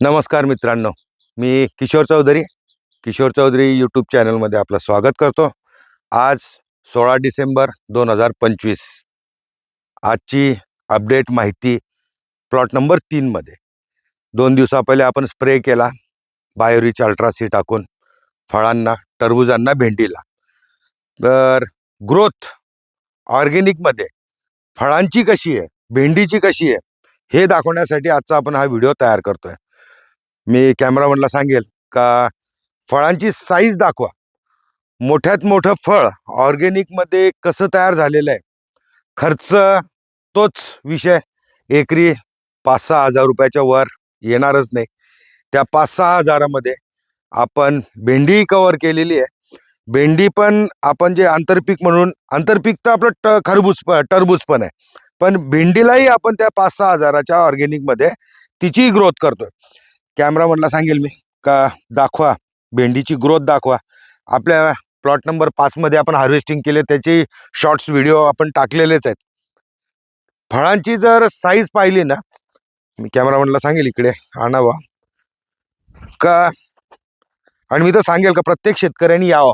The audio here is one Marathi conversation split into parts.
नमस्कार मित्रांनो मी किशोर चौधरी. किशोर चौधरी यूट्यूब चॅनलमध्ये आपलं स्वागत करतो. आज सोळा डिसेंबर दोन हजार पंचवीस. आजची अपडेट माहिती प्लॉट नंबर तीनमध्ये दोन दिवसा पहिले आपण स्प्रे केला बायोरिच अल्ट्रासी टाकून फळांना टरबुजांना भेंडीला. तर ग्रोथ ऑर्गेनिकमध्ये फळांची कशी आहे भेंडीची कशी आहे हे दाखवण्यासाठी आजचा आपण हा व्हिडिओ तयार करतो आहे मी कॅमेरामनला सांगेल का फळांची साईज दाखवा. मोठ्यात मोठं फळ ऑर्गेनिकमध्ये कसं तयार झालेलं आहे? खर्च तोच विषय. एकरी पाच सहा हजार रुपयाच्या वर येणारच नाही. त्या पाच सहा हजारामध्ये आपण भेंडी कवर केलेली आहे. भेंडी पण आपण जे आंतरपीक म्हणून आंतरपीक तर आपलं ट खरबूज प टरबूज पण आहे. पण भेंडीलाही आपण त्या पाच सहा हजाराच्या ऑर्गेनिकमध्ये तिचीही ग्रोथ करतोय. कॅमेरामनला सांगेल मी. का दाखवा. भेंडीची ग्रोथ दाखवा. आपल्या प्लॉट नंबर पाचमध्ये आपण हार्वेस्टिंग केले त्याचे शॉर्ट्स व्हिडिओ आपण टाकलेलेच आहेत. फळांची जर साईज पाहिली ना मी कॅमेरामनला सांगेल इकडे आणावा. का आणि मी तर सांगेल का प्रत्येक शेतकऱ्यांनी यावं.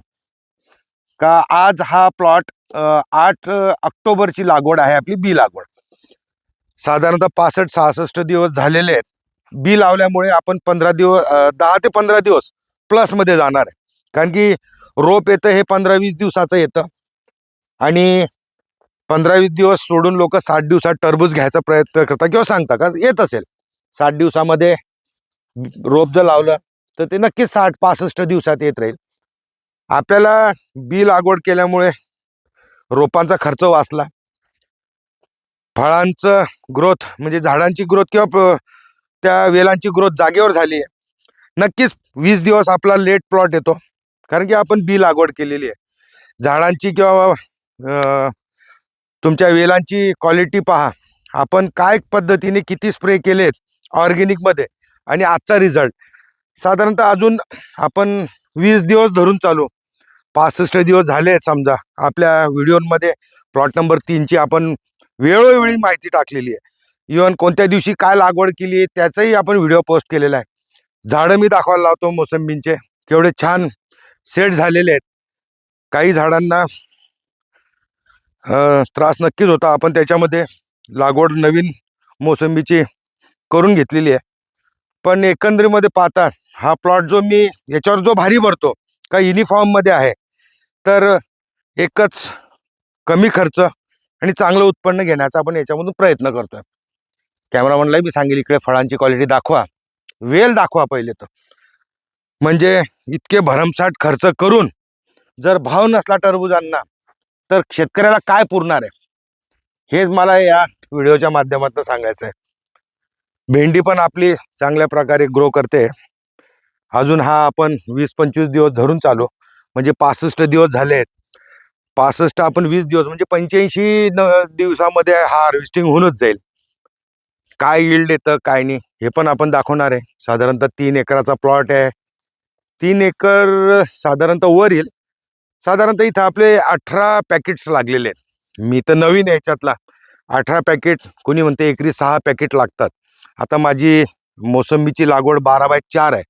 का आज हा प्लॉट आठ ऑक्टोबरची लागवड आहे आपली बी लागवड. साधारणतः पासष्ट सहासष्ट दिवस झालेले आहेत. बी लावल्यामुळे आपण पंधरा दिवस दहा ते पंधरा दिवस प्लसमध्ये जाणार आहे. कारण की रोप येतं हे पंधरा वीस दिवसाचं येतं. आणि पंधरा वीस दिवस सोडून लोक साठ दिवसात टरबूज घ्यायचा प्रयत्न करतात किंवा सांगता का येत असेल. साठ दिवसामध्ये रोप जर लावलं तर ते नक्कीच साठ पासष्ट दिवसात येत राहील. आपल्याला बी लागवड केल्यामुळे रोपांचा खर्च वाचला. फळांचं ग्रोथ म्हणजे झाडांची ग्रोथ किंवा त्या वेलांची ग्रोथ जागेवर झाली आहे. नक्कीच वीस दिवस आपला लेट प्लॉट येतो. कारण की आपण बी लागवड केलेली आहे. झाडांची किंवा तुमच्या वेलांची क्वालिटी पहा. आपण काय पद्धतीने किती स्प्रे केलेत ऑर्गेनिकमध्ये आणि आजचा रिझल्ट साधारणतः अजून आपण वीस दिवस धरून चालू. पासष्ट दिवस झाले आहेत समजा. आपल्या व्हिडिओमध्ये प्लॉट नंबर तीनची आपण वेळोवेळी माहिती टाकलेली आहे. इवन कोणत्या दिवशी काय लागवड केली आहे त्याचाही आपण व्हिडिओ पोस्ट केलेला आहे. झाडं मी दाखवायला लावतो मोसंबींचे. केवढे छान सेट झालेले आहेत. काही झाडांना त्रास नक्कीच होता. आपण त्याच्यामध्ये लागवड नवीन मोसंबीची करून घेतलेली आहे. पण एकंदरीमध्ये पाहता हा प्लॉट जो मी याच्यावर जो भारी भरतो का युनिफॉर्ममध्ये आहे तर एकच कमी खर्च आणि चांगलं उत्पन्न घेण्याचा आपण याच्यामधून प्रयत्न करतोय. कॅमेरामनलाही मी सांगेल इकडे फळांची क्वालिटी दाखवा. वेल दाखवा पहिले तर. म्हणजे इतके भरमसाठ खर्च करून जर भाव नसला टरबुजांना तर शेतकऱ्याला काय पुरणार आहे? हेच मला या व्हिडिओच्या माध्यमातून सांगायचं आहे भेंडी पण आपली चांगल्या प्रकारे ग्रो करते. अजून हा आपण वीस पंचवीस दिवस धरून चालू. म्हणजे पासष्ट दिवस झाले आहेत पासष्ट आपण वीस दिवस म्हणजे पंच्याऐंशी न दिवसामध्ये हा हार्वेस्टिंग होऊनच जाईल. काय इल्ड येतं काय नाही हे पण आपण दाखवणार आहे. साधारणतः तीन एकराचा प्लॉट आहे. तीन एकर साधारणतः वर येईल. साधारणतः इथं आपले अठरा पॅकेट्स लागलेले आहेत. मी तर नवीन याच्यातला. अठरा पॅकेट कोणी म्हणते एकरी सहा पॅकेट लागतात. आता माझी मोसंबीची लागवड बारा बाय चार आहे.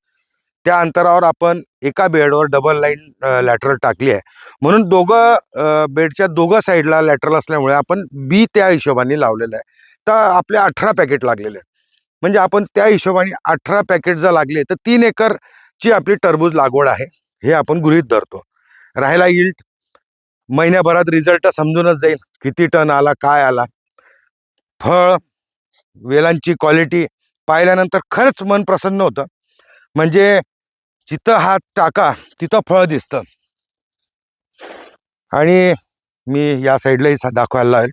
त्या अंतरावर आपण एका बेडवर डबल लाईन लॅटरल टाकली आहे. म्हणून दोघं बेडच्या दोघं साईडला लॅटरल असल्यामुळे आपण बी त्या हिशोबाने लावलेलं आहे. तर आपले अठरा पॅकेट लागलेले आहेत. म्हणजे आपण त्या हिशोबाने अठरा पॅकेट जर लागले तर तीन एकरची आपली टरबूज लागवड आहे हे आपण गृहीत धरतो. राहायला इल्ट महिन्याभरात रिझल्ट समजूनच जाईल किती टन आला काय आला. फळ वेलांची क्वालिटी पाहिल्यानंतर खरंच मन प्रसन्न होतं. म्हणजे जिथं हात टाका तिथं फळ दिसतं. आणि मी या साईडलाही दाखवायला लावेल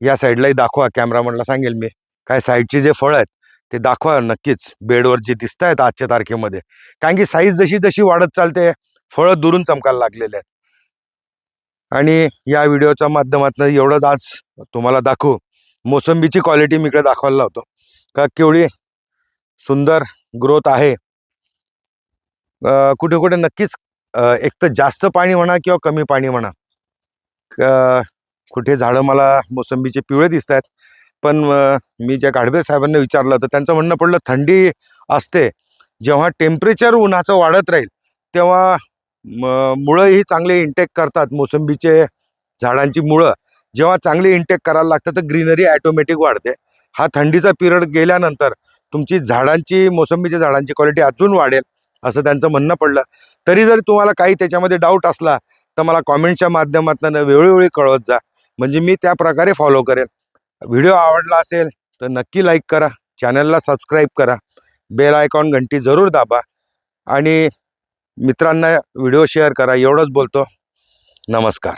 या साईडलाही दाखवा कॅमेरामनला सांगेल मी. काय साईडचे जे फळं आहेत ते दाखवा नक्कीच. बेडवर जे दिसत आहेत आजच्या तारखेमध्ये. कारण की साईज जशी जशी वाढत चालते फळं दुरून चमकायला लागलेले आहेत. आणि या व्हिडिओच्या माध्यमातून एवढंच आज तुम्हाला दाखवू. मोसंबीची क्वालिटी मी इकडे दाखवायला लावतो. का केवढी सुंदर ग्रोथ आहे. कुठे कुठे नक्कीच एक तर जास्त पाणी म्हणा किंवा कमी पाणी म्हणा. कुठे झाडं मला मोसंबीचे पिवळे दिसत आहेत पण मी ज्या गाडबे साहेबांना विचारलं तर त्यांचं म्हणणं पडलं थंडी असते. जेव्हा टेम्परेचर उन्हाचं वाढत राहील तेव्हा मुळंही चांगले इंटेक करतात मोसंबीचे झाडांची मुळं. जेव्हा चांगली इंटेक करायला लागतं तर ग्रीनरी ॲटोमॅटिक वाढते. हा थंडीचा पिरियड गेल्यानंतर तुमची झाडांची मोसंबीच्या झाडांची क्वालिटी अजून वाढेल असं त्यांचं म्हणणं पडलं. तरी जर तुम्हाला काही त्याच्यामध्ये डाऊट असला तर मला कॉमेंटच्या माध्यमातून वेळोवेळी कळवत जा. म्हणजे मी त्या प्रकारे फॉलो करेल. व्हिडिओ आवडला असेल तर नक्की लाईक करा. चॅनलला सबस्क्राईब करा. बेल आयकॉन घंटी जरूर दाबा. आणि मित्रांना व्हिडिओ शेअर करा. एवढंच बोलतो. नमस्कार.